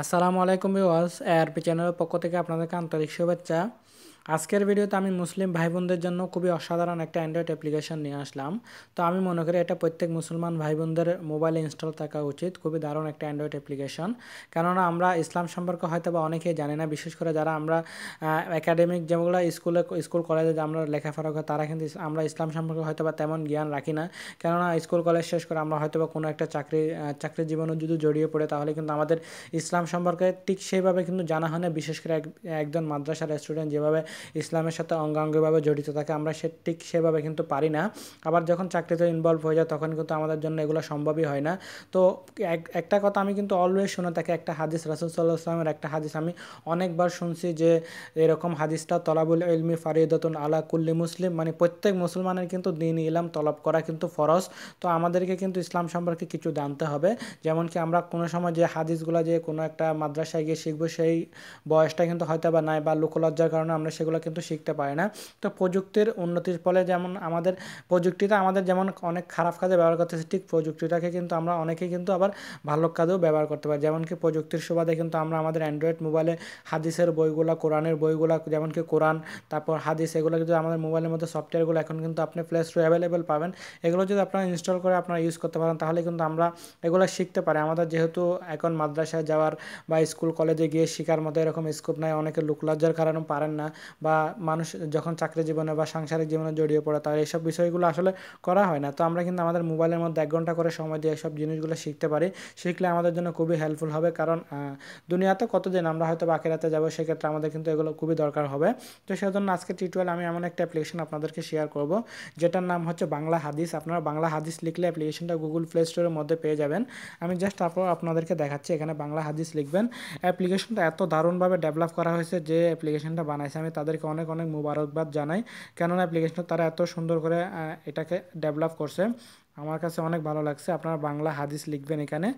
আসসালামু আলাইকুম viewers ARP চ্যানেলের পক্ষ থেকে আপনাদেরকে আন্তরিক শুভেচ্ছা। আজকের ভিডিওতে আমি মুসলিম ভাই বোনদের জন্য খুবই অসাধারণ একটা অ্যান্ড্রয়েড অ্যাপ্লিকেশন নিয়ে আসলাম। তো আমি মনে করি এটা প্রত্যেক মুসলমান ভাই বোনদের মোবাইলে ইনস্টল থাকা উচিত। খুবই দারুণ একটা অ্যান্ড্রয়েড অ্যাপ্লিকেশন কেননা আমরা ইসলাম সম্পর্কে হয়তো বা অনেকেই জানি না, বিশেষ করে যারা আমরা একাডেমিক যেগুলো স্কুলে স্কুল কলেজে আমরা লেখাপড়া করি, তারা কিন্তু আমরা ইসলাম সম্পর্কে হয়তো বা তেমন জ্ঞান রাখি না। কেননা স্কুল কলেজ শেষ করে আমরা হয়তো বা কোনো একটা চাকরি চাকরির জীবনে যদি জড়িয়ে পড়ে, তাহলে কিন্তু আমাদের ইসলাম সম্পর্কে ঠিক সেইভাবে কিন্তু জানা হয় না। বিশেষ করে একজন মাদ্রাসার স্টুডেন্ট যেভাবে ইসলামের সাথে অঙ্গাঙ্গিভাবে জড়িত থাকে, আমরা সে ঠিক সেভাবে কিন্তু পারি না। আবার যখন চাকরিতে ইনভলভ হয়ে যায়, তখন কিন্তু আমাদের জন্য এগুলো সম্ভবই হয় না। তো একটা কথা আমি কিন্তু অলওয়েজ শুনে থাকি, একটা হাদিস, রাসুল সাল্লাহ একটা হাদিস আমি অনেকবার শুনছি যে এরকম হাদিসটা, তলাবুল ইলমি ফারিদতুন আলা কুল্লি মুসলিম মানে প্রত্যেক মুসলমানের কিন্তু দিন ইলাম তলব করা কিন্তু ফরজ। তো আমাদেরকে কিন্তু ইসলাম সম্পর্কে কিছু জানতে হবে। যেমন কি আমরা কোনো সময় যে হাদিসগুলো যে কোনো একটা মাদ্রাসায় গিয়ে শিখব, সেই বয়সটা কিন্তু হয়তো বা নাই বা লোকলজ্জার কারণে আমরা সেগুলো কিন্তু শিখতে পারে না। তো প্রযুক্তির উন্নতির ফলে যেমন আমাদের প্রযুক্তিটা আমাদের যেমন অনেক খারাপ কাজে ব্যবহার করতেছে, ঠিক প্রযুক্তিটাকে কিন্তু আমরা অনেকেই কিন্তু আবার ভালো কাজেও ব্যবহার করতে পারি। যেমন কি প্রযুক্তির সুবাদে কিন্তু আমরা আমাদের অ্যান্ড্রয়েড মোবাইলে হাদিসের বইগুলো, কোরআনের বইগুলো, যেমন কি কোরআন, তারপর হাদিস, এগুলো যদি আমাদের মোবাইলের মধ্যে সফটওয়্যারগুলো এখন কিন্তু আপনি প্লে স্টোরে অ্যাভেলেবেল পাবেন। এগুলো যদি আপনারা ইনস্টল করে আপনারা ইউজ করতে পারেন, তাহলে কিন্তু আমরা এগুলো শিখতে পারি। আমাদের যেহেতু এখন মাদ্রাসায় যাওয়ার বা স্কুল কলেজে গিয়ে শেখার মতো এরকম স্কোপ নাই, অনেকে লুকলজ্জার কারণে পারেন না। বা মানুষ যখন চাকরি জীবনে বা সাংসারিক জীবনে জড়িয়ে পড়ে, তাহলে এইসব বিষয়গুলো আসলে করা হয় না। তো আমরা কিন্তু আমাদের মোবাইলের মধ্যে এক ঘণ্টা করে সময় দিয়ে এইসব জিনিসগুলো শিখতে পারি। শিখলে আমাদের জন্য খুবই হেল্পফুল হবে। কারণ দুনিয়াতে কতদিন আমরা হয়তো বাকি রাতে যাব, সেক্ষেত্রে আমাদের কিন্তু এগুলো খুবই দরকার হবে। তো সেজন্য আজকে টিউটোরিয়াল আমি এমন একটা অ্যাপ্লিকেশন আপনাদেরকে শেয়ার করব, যেটার নাম হচ্ছে বাংলা হাদিস। আপনারা বাংলা হাদিস লিখলে অ্যাপ্লিকেশনটা গুগল প্লে স্টোরের মধ্যে পেয়ে যাবেন। আমি জাস্ট তারপর আপনাদেরকে দেখাচ্ছি, এখানে বাংলা হাদিস লিখবেন। অ্যাপ্লিকেশনটা এত দারুণভাবে ডেভেলপ করা হয়েছে যে অ্যাপ্লিকেশনটা বানাইছে। আমি তাদেরকে অনেক অনেক মুবারকবাদ জানাই। কেননা অ্যাপ্লিকেশনটা তারা এত সুন্দর করে এটাকে ডেভেলপ করছে। আমার কাছে অনেক ভালো লাগছে। আপনারা বাংলা হাদিস লিখবেন এখানে।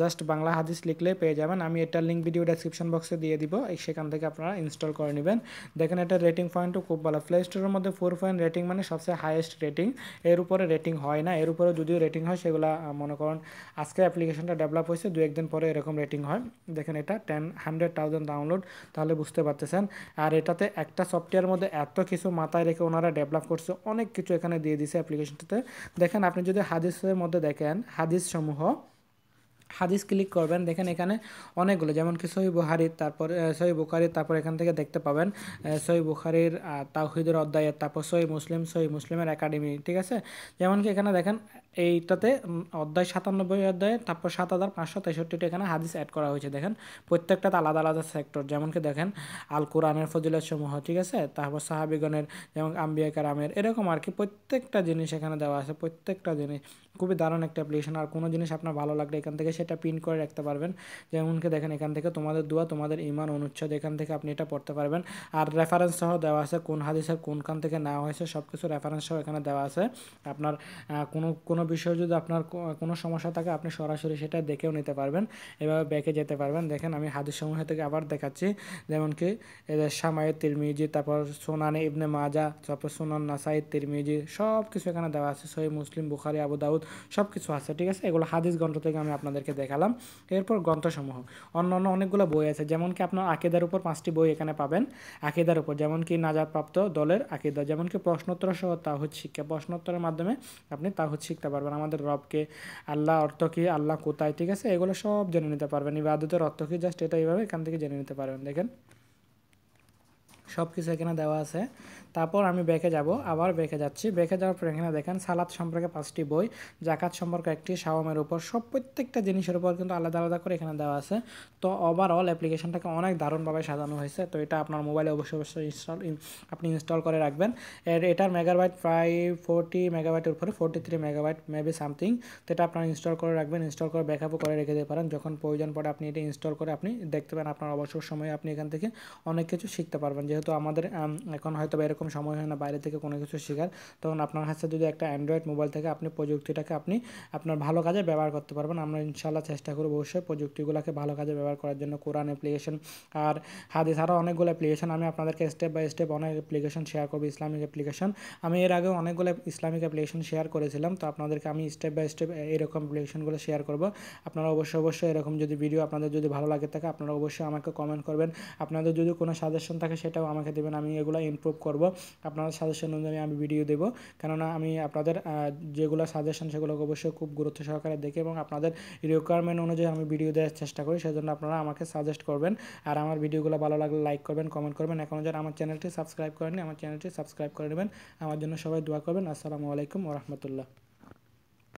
জাস্ট বাংলা হাদিস লিখলে পেয়ে যাবেন। আমি এটা লিঙ্ক ভিডিও ডেসক্রিপশন বক্সে দিয়ে দিব। সেখান থেকে আপনারা ইনস্টল করে নেবেন। দেখেন এটা রেটিং পয়েন্টও খুব ভালো। প্লে স্টোরের মধ্যে ফোর পয়েন্ট রেটিং মানে সবচেয়ে হাইয়েস্ট রেটিং এর উপরে রেটিং হয় না। এর উপরে যদিও রেটিং হয়, সেগুলো মনে করেন আজকে অ্যাপ্লিকেশনটা ডেভেলপ হয়েছে। দু একদিন পরে এরকম রেটিং হয়। দেখেন এটা টেন হান্ড্রেড থাউজেন্ড ডাউনলোড তাহলে বুঝতে পারতেছেন। আর এটাতে একটা সফটওয়্যার মধ্যে এত কিছু মাথায় রেখে ওনারা ডেভেলপ করছে। অনেক কিছু এখানে দিয়ে দিছে অ্যাপ্লিকেশনটাতে দেখেন আপনি যদি হাদিসের মধ্যে দেখেন হাদিস সমূহ হাদিস ক্লিক করবেন, দেখেন এখানে অনেকগুলো, যেমন কি সহি বুহারির তারপর সহি বুখারির তারপর এখান থেকে দেখতে পাবেন সহি বুখারির তাহিদের অধ্যায়ের তারপর সহি মুসলিম, সহি মুসলিমের একাডেমি ঠিক আছে? যেমন কি এখানে দেখেন এইটাতে অধ্যায় সাতানব্বই অধ্যায়ে, তারপর সাত হাজার পাঁচশো তেষট্টিটা এখানে হাদিস অ্যাড করা হয়েছে। দেখেন, প্রত্যেকটাতে আলাদা আলাদা সেক্টর যেমন কি দেখেন আল কোরআনের ফজিলত সমূহ, ঠিক আছে? তারপর সাহাবিগণের, যেমন আম্বিয়া কারামের, এরকম আর কি প্রত্যেকটা জিনিস এখানে দেওয়া আছে, প্রত্যেকটা জিনিস। খুবই দারুণ একটা অ্যাপ্লিকেশন আর কোনো জিনিস আপনার ভালো লাগলে এখান থেকে সেটা প্রিন্ট করে রাখতে পারবেন। যেমনকি দেখেন, এখান থেকে তোমাদের দোয়া, তোমাদের ইমান অনুচ্ছেদ, এখান থেকে আপনি এটা পড়তে পারবেন। আর রেফারেন্স সহ দেওয়া আছে, কোন হাদিসের কোনখান থেকে নেওয়া হয়েছে সব কিছু রেফারেন্স সহ এখানে দেওয়া আছে। আপনার কোনো কোনো বিষয়ে যদি আপনার কোনো সমস্যা থাকে, আপনি সরাসরি সেটা দেখেও নিতে পারবেন। এভাবে ব্যাকে যেতে পারবেন। দেখেন, আমি হাদিস সমূহ থেকে আবার দেখাচ্ছি। যেমন কি সামায়ের তিরমিজি, তারপর সোনানি ইবনে মাজা, তারপর সোনান নাসাই, তিরমিজি সব কিছু এখানে দেওয়া আছে। সহি মুসলিম, বুখারি, আবু দাউদ সব কিছু আছে, ঠিক আছে? এগুলো হাদিস গ্রন্থ থেকে আমি আপনাদেরকে দেখালাম। এরপর গ্রন্থসমূহ। অন্য অন্য অনেকগুলো বই আছে। যেমন কি, আপনার আকিদার উপর পাঁচটি বই এখানে পাবেন। আকিদার উপর, যেমন কি নাজাদপ্রাপ্ত দলের আকিদা। যেমন কি, প্রশ্নোত্তর সহ তাহুদ শিক্ষা। প্রশ্নোত্তরের মাধ্যমে আপনি তাহুদ শিখতে পারবেন, আমাদের রবকে, আল্লাহ, অর্থ কী, আল্লাহ কোথায়, ঠিক আছে? এগুলো সব জেনে নিতে পারবেন। ইবাদতের অর্থ কী? জাস্ট এটা এইভাবে এখান থেকে জেনে নিতে পারবেন, দেখেন। সব কিছু এখানে দেওয়া আছে। তারপর আমি বেঁকে যাব, আবার বেঁকে যাচ্ছি। বেঁকে যাওয়ার পর এখানে দেখেন সালাদ সম্পর্কে পাঁচটি বই, জাকাত সম্পর্কে একটি সাওয়ামের উপর, সব প্রত্যেকটা জিনিসের উপর কিন্তু আলাদা আলাদা করে এখানে দেওয়া আছে। তো ওভারঅল অ্যাপ্লিকেশনটাকে অনেক দারুণভাবে সাজানো হয়েছে। তো এটা আপনার মোবাইলে অবশ্যই অবশ্যই ইনস্টল আপনি ইনস্টল করে রাখবেন। এর, এটার মেগাবাইট প্রায় ফোরটি মেগাবাইটের উপরে forty three megabyte maybe something তো এটা আপনার ইনস্টল করে রাখবেন ইনস্টল করে ব্যাকআপও করে রেখে দিতে পারেন। যখন প্রয়োজন পড়ে আপনি এটা ইনস্টল করে আপনি দেখতে পারেন। আপনার অবসর সময়ে আপনি এখান থেকে অনেক কিছু শিখতে পারবেন। যে যেহেতু আমাদের এখন হয়তো এরকম সময় হয় না বাইরে থেকে কোনো কিছু শেখার তখন আপনার কাছে যদি একটা অ্যান্ড্রয়েড মোবাইল থেকে আপনি প্রযুক্তিটাকে আপনি আপনার ভালো কাজে ব্যবহার করতে পারবেন। আমরা ইনশাল্লাহ চেষ্টা করব অবশ্যই প্রযুক্তিগুলোকে ভালো কাজে ব্যবহার করার জন্য। কোরআন অ্যাপ্লিকেশন আর হাদিস আরও অনেকগুলো অ্যাপ্লিকেশন আমি আপনাদেরকে স্টেপ বাই স্টেপ অনেক অ্যাপ্লিকেশন শেয়ার করব, ইসলামিক অ্যাপ্লিকেশন আমি এর আগেও অনেকগুলো ইসলামিক অ্যাপ্লিকেশন শেয়ার করেছিলাম, তো আপনাদেরকে আমি স্টেপ বাই স্টেপ এরকম অ্যাপ্লিকেশনগুলো শেয়ার করব। আপনারা অবশ্যই অবশ্যই এরকম যদি ভিডিও আপনাদের যদি ভালো লাগে থাকে, আপনারা অবশ্যই আমাকে কমেন্ট করবেন। আপনাদের যদি কোনো সাজেশন থাকে, সেটাও আমাকে দেবেন, আমি এগুলো ইমপ্রুভ করব। আপনাদের সাজেশন অনুযায়ী আমি ভিডিও দেবো। কেননা আমি আপনাদের যেগুলো সাজেশন সেগুলোকে অবশ্যই খুব গুরুত্ব সহকারে দেখি এবং আপনাদের রিকোয়ারমেন্ট অনুযায়ী আমি ভিডিও দেওয়ার চেষ্টা করি। সেজন্য আপনারা আমাকে সাজেস্ট করবেন। আর আমার ভিডিওগুলো ভালো লাগলে লাইক করবেন কমেন্ট করবেন। এখন যারা আমার চ্যানেলটি সাবস্ক্রাইব করেনি আমার চ্যানেলটি সাবস্ক্রাইব করে নেবেন। আমার জন্য সবাই দোয়া করবেন। আসসালামু আলাইকুম ওরহমতুল্লাহ